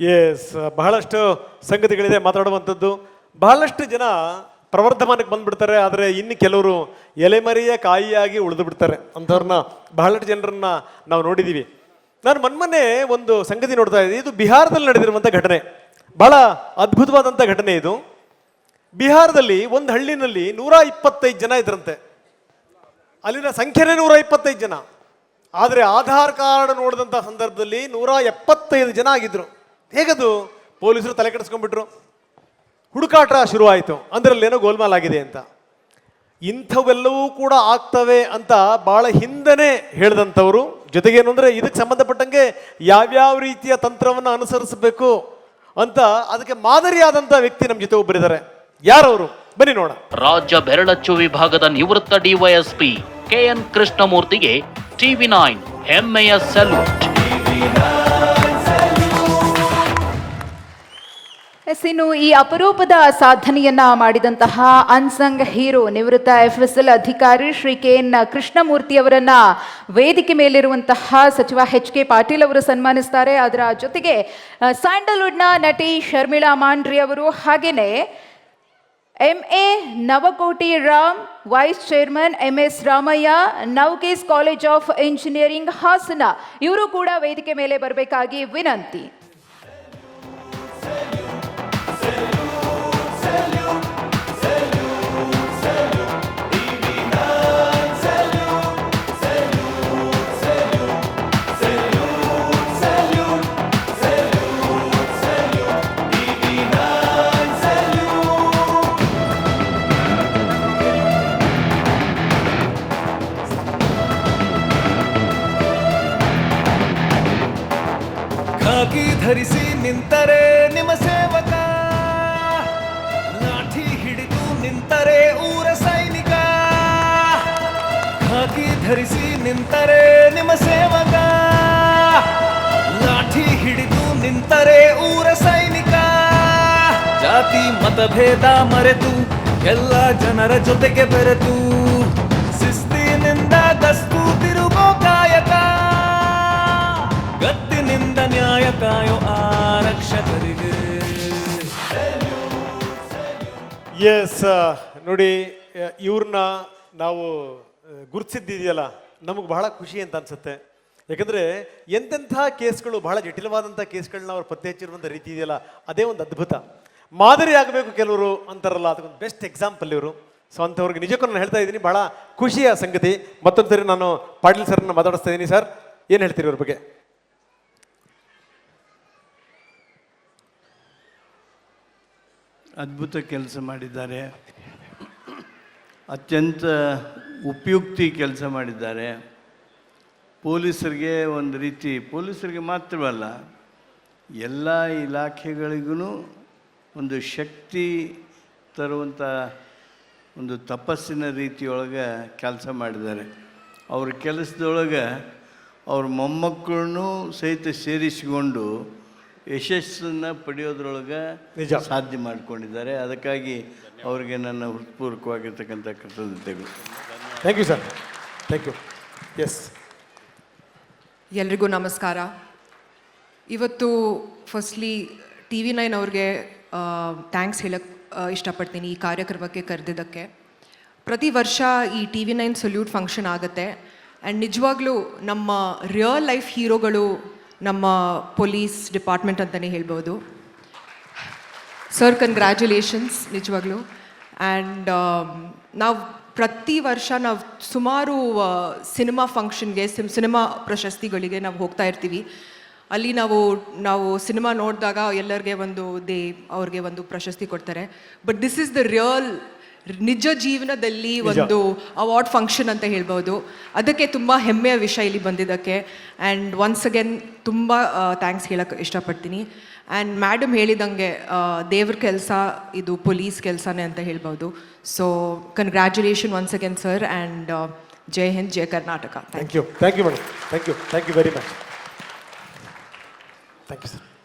S ಬಹಳಷ್ಟು ಸಂಗತಿಗಳಿದೆ ಮಾತಾಡುವಂಥದ್ದು. ಬಹಳಷ್ಟು ಜನ ಪ್ರವರ್ಧಮಾನಕ್ಕೆ ಬಂದ್ಬಿಡ್ತಾರೆ, ಆದರೆ ಇನ್ನು ಕೆಲವರು ಎಲೆಮರೆಯ ಕಾಯಿಯಾಗಿ ಉಳಿದು ಬಿಡ್ತಾರೆ ಅಂಥವ್ರನ್ನ, ಬಹಳಷ್ಟು ಜನರನ್ನ ನಾವು ನೋಡಿದ್ದೀವಿ ನಾನು ಮೊನ್ನೆ ಒಂದು ಸಂಗತಿ ನೋಡ್ತಾ ಇದ್ದೀನಿ. ಇದು ಬಿಹಾರದಲ್ಲಿ ನಡೆದಿರುವಂಥ ಘಟನೆ. ಬಹಳ ಅದ್ಭುತವಾದಂಥ ಘಟನೆ ಇದು. ಬಿಹಾರದಲ್ಲಿ ಒಂದು ಹಳ್ಳಿನಲ್ಲಿ ನೂರ ಇಪ್ಪತ್ತೈದು ಜನ ಇದ್ರಂತೆ. ಅಲ್ಲಿನ ಸಂಖ್ಯೆನೇ ನೂರ ಇಪ್ಪತ್ತೈದು ಜನ. ಆದರೆ ಆಧಾರ್ ಕಾರ್ಡ್ ನೋಡಿದಂಥ ಸಂದರ್ಭದಲ್ಲಿ ನೂರ ಎಪ್ಪತ್ತೈದು ಜನ ಆಗಿದ್ರು. ಹೇಗದು? ಪೊಲೀಸರು ತಲೆ ಕೆಡಿಸ್ಕೊಂಡ್ಬಿಟ್ರು. ಹುಡುಕಾಟ ಶುರುವಾಯಿತು. ಅದರಲ್ಲೇನೋ ಗೋಲ್ಮಾಲ್ ಆಗಿದೆ ಅಂತ. ಇಂಥವೆಲ್ಲವೂ ಕೂಡ ಆಗ್ತವೆ ಅಂತ ಭಾಳ ಹಿಂದನೇ ಹೇಳಿದಂಥವ್ರು. ಜೊತೆಗೇನು ಅಂದರೆ ಇದಕ್ಕೆ ಸಂಬಂಧಪಟ್ಟಂಗೆ ಯಾವ್ಯಾವ ರೀತಿಯ ತಂತ್ರವನ್ನು ಅನುಸರಿಸಬೇಕು ಅಂತ ಅದಕ್ಕೆ ಮಾದರಿಯಾದಂಥ ವ್ಯಕ್ತಿ ನಮ್ಮ ಜೊತೆ ಒಬ್ಬರಿದ್ದಾರೆ ಯಾರವರು? ಬನ್ನಿ ನೋಡ ರಾಜ್ಯ ಬೆರಳಚ್ಚು ವಿಭಾಗದ ನಿವೃತ್ತ ಡಿವೈಎಸ್ಪಿ ಕೆಎನ್ ಕೃಷ್ಣಮೂರ್ತಿಗೆ ಟಿವಿ ನೈನ್ ಹೆಮ್ಮೆಯ ಸಲ್ಯೂಟ್ ಎಸ್ ಇನ್ನು ಈ ಅಪರೂಪದ ಸಾಧನೆಯನ್ನ ಮಾಡಿದಂತಹ ಅನ್ಸಂಗ್ ಹೀರೋ, ನಿವೃತ್ತ ಎಫ್ ಎಸ್ ಎಲ್ ಅಧಿಕಾರಿ ಶ್ರೀ ಕೆ ಎನ್ ಕೃಷ್ಣಮೂರ್ತಿ ಅವರನ್ನ ವೇದಿಕೆ ಮೇಲಿರುವಂತಹ ಸಚಿವ ಎಚ್ ಕೆ ಪಾಟೀಲ್ ಅವರು ಸನ್ಮಾನಿಸ್ತಾರೆ. ಅದರ ಜೊತೆಗೆ ಸ್ಯಾಂಡಲ್ವುಡ್ನ ನಟಿ ಶರ್ಮಿಳಾ ಮಾಂಡ್ರಿ ಅವರು ಹಾಗೆಯೇ M A Navakoti Ram, vice chairman M S Ramaiah, ನೌಕೇಸ್ college of engineering Hassan, ಇವರು ಕೂಡ ವೇದಿಕೆ ಮೇಲೆ ಬರಬೇಕಾಗಿ ವಿನಂತಿ. ಖಾಕಿ ಧರಿಸಿ ನಿಂತರೆ ನಿಮ್ಮ ಸೇವಕ. ಲಾಠಿ ಹಿಡಿದು ನಿಂತರೆ ಊರ ಸೈನಿಕ. ಖಾಕಿ ಧರಿಸಿ ನಿಂತರೆ ನಿಮ್ಮ ಸೇವಕ. ಲಾಠಿ ಹಿಡಿದು ನಿಂತರೆ ಊರ ಸೈನಿಕ. ಜಾತಿ, ಮತಭೇದ ಮರೆತು ಎಲ್ಲ ಜನರ ಜೊತೆಗೆ ಬೆರೆತು. ಎಸ್ ನೋಡಿ ಇವ್ರನ್ನ ನಾವು ಗುರುತಿಸಿದ್ದಿದೆಯಲ್ಲ ನಮಗೆ ಬಹಳ ಖುಷಿ ಅಂತ ಅನ್ಸುತ್ತೆ. ಯಾಕಂದರೆ, ಎಂತೆಂಥ ಕೇಸ್ಗಳು, ಬಹಳ ಜಟಿಲವಾದಂಥ ಕೇಸ್ಗಳನ್ನ ಅವ್ರು ಪತ್ತೆ ಹಚ್ಚಿರುವಂಥ ರೀತಿ ಇದೆಯಲ್ಲ, ಅದೇ ಒಂದು ಅದ್ಭುತ. ಮಾದರಿ ಆಗಬೇಕು ಕೆಲವರು ಅಂತಾರಲ್ಲ, ಅದಕ್ಕೊಂದು ಬೆಸ್ಟ್ ಎಕ್ಸಾಂಪಲ್ ಇವರು. ಸೊ ಅಂಥವ್ರಿಗೆ ನಿಜಕ್ಕೂ ನಾನು ಹೇಳ್ತಾ ಇದ್ದೀನಿ, ಬಹಳ ಖುಷಿಯ ಸಂಗತಿ. ಮತ್ತೊಂದು ಸರಿ ನಾನು ಪಾಟೀಲ್ ಸರ್ನ ಮಾತಾಡಿಸ್ತಾ ಇದ್ದೀನಿ, ಸರ್. ಏನು ಹೇಳ್ತೀರಿ ಇವ್ರ ಬಗ್ಗೆ? ಅದ್ಭುತ ಕೆಲಸ ಮಾಡಿದ್ದಾರೆ. ಅತ್ಯಂತ ಉಪಯುಕ್ತಿ ಕೆಲಸ ಮಾಡಿದ್ದಾರೆ. ಪೊಲೀಸರಿಗೆ ಒಂದು ರೀತಿ, ಪೊಲೀಸರಿಗೆ ಮಾತ್ರವಲ್ಲ, ಎಲ್ಲ ಇಲಾಖೆಗಳಿಗೂ ಒಂದು ಶಕ್ತಿ ತರುವಂಥ ಒಂದು ತಪಸ್ಸಿನ ರೀತಿಯೊಳಗೆ ಕೆಲಸ ಮಾಡಿದ್ದಾರೆ. ಅವ್ರ ಕೆಲಸದೊಳಗೆ ಅವ್ರ ಮೊಮ್ಮಕ್ಕಳನ್ನೂ ಸಹಿತ ಸೇರಿಸಿಕೊಂಡು ಯಶಸ್ಸನ್ನು ಪಡೆಯೋದ್ರೊಳಗೆ ನಿಜ. ಸಾಧ್ಯ ಮಾಡಿಕೊಂಡಿದ್ದಾರೆ. ಅದಕ್ಕಾಗಿ ಅವರಿಗೆ ನನ್ನ ಹೃತ್ಪೂರ್ವಕವಾಗಿರ್ತಕ್ಕಂಥ ಕೃತಜ್ಞತೆಗಳು. Thank you sir thank you S ಎಲ್ರಿಗೂ ನಮಸ್ಕಾರ. ಇವತ್ತು ಫಸ್ಟ್ಲಿ ಟಿ ವಿ ನೈನ್ ಅವ್ರಿಗೆ ಥ್ಯಾಂಕ್ಸ್ ಹೇಳಕ್ಕೆ ಇಷ್ಟಪಡ್ತೀನಿ ಈ ಕಾರ್ಯಕ್ರಮಕ್ಕೆ ಕರೆದಿದ್ದಕ್ಕೆ. ಪ್ರತಿ ವರ್ಷ ಈ T V nine salute function ಆಗುತ್ತೆ. ಆ್ಯಂಡ್ ನಿಜವಾಗ್ಲೂ ನಮ್ಮ ರಿಯಲ್ ಲೈಫ್ ಹೀರೋಗಳು ನಮ್ಮ ಪೊಲೀಸ್ ಡಿಪಾರ್ಟ್ಮೆಂಟ್ ಅಂತಲೇ ಹೇಳ್ಬೋದು. ಸರ್ ಕಂಗ್ರ್ಯಾಚುಲೇಷನ್ಸ್ ನಿಜವಾಗ್ಲೂ. ಆ್ಯಂಡ್ ನಾವು ಪ್ರತಿ ವರ್ಷ ನಾವು ಸುಮಾರು ಸಿನಿಮಾ ಫಂಕ್ಷನ್ಗೆ, ಸಿಮ್, ಸಿನಿಮಾ ಪ್ರಶಸ್ತಿಗಳಿಗೆ ನಾವು ಹೋಗ್ತಾ ಇರ್ತೀವಿ. ಅಲ್ಲಿ ನಾವು ನಾವು ಸಿನಿಮಾ ನೋಡಿದಾಗ ಎಲ್ಲರಿಗೆ ಒಂದು, ದೇ, ಅವ್ರಿಗೆ ಒಂದು ಪ್ರಶಸ್ತಿ ಕೊಡ್ತಾರೆ. But this is the real ನಿಜ ಜೀವನದಲ್ಲಿ ಒಂದು ಅವಾರ್ಡ್ ಫಂಕ್ಷನ್ ಅಂತ ಹೇಳ್ಬೋದು. ಅದಕ್ಕೆ ತುಂಬ ಹೆಮ್ಮೆಯ ವಿಷಯ ಇಲ್ಲಿ ಬಂದಿದ್ದಕ್ಕೆ. ಆ್ಯಂಡ್ ಒನ್ಸ್ ಅಗೇನ್ ತುಂಬ ಥ್ಯಾಂಕ್ಸ್ ಹೇಳಕ್ಕೆ ಇಷ್ಟಪಡ್ತೀನಿ. ಆ್ಯಂಡ್ ಮ್ಯಾಡಮ್ ಹೇಳಿದಂಗೆ ದೇವ್ರ ಕೆಲಸ ಇದು ಪೊಲೀಸ್ ಕೆಲಸನೇ ಅಂತ ಹೇಳ್ಬೋದು. So congratulation once again sir and Jai Hind Jai Karnataka. Thank thank you thank you madam thank you thank you very much thank you sir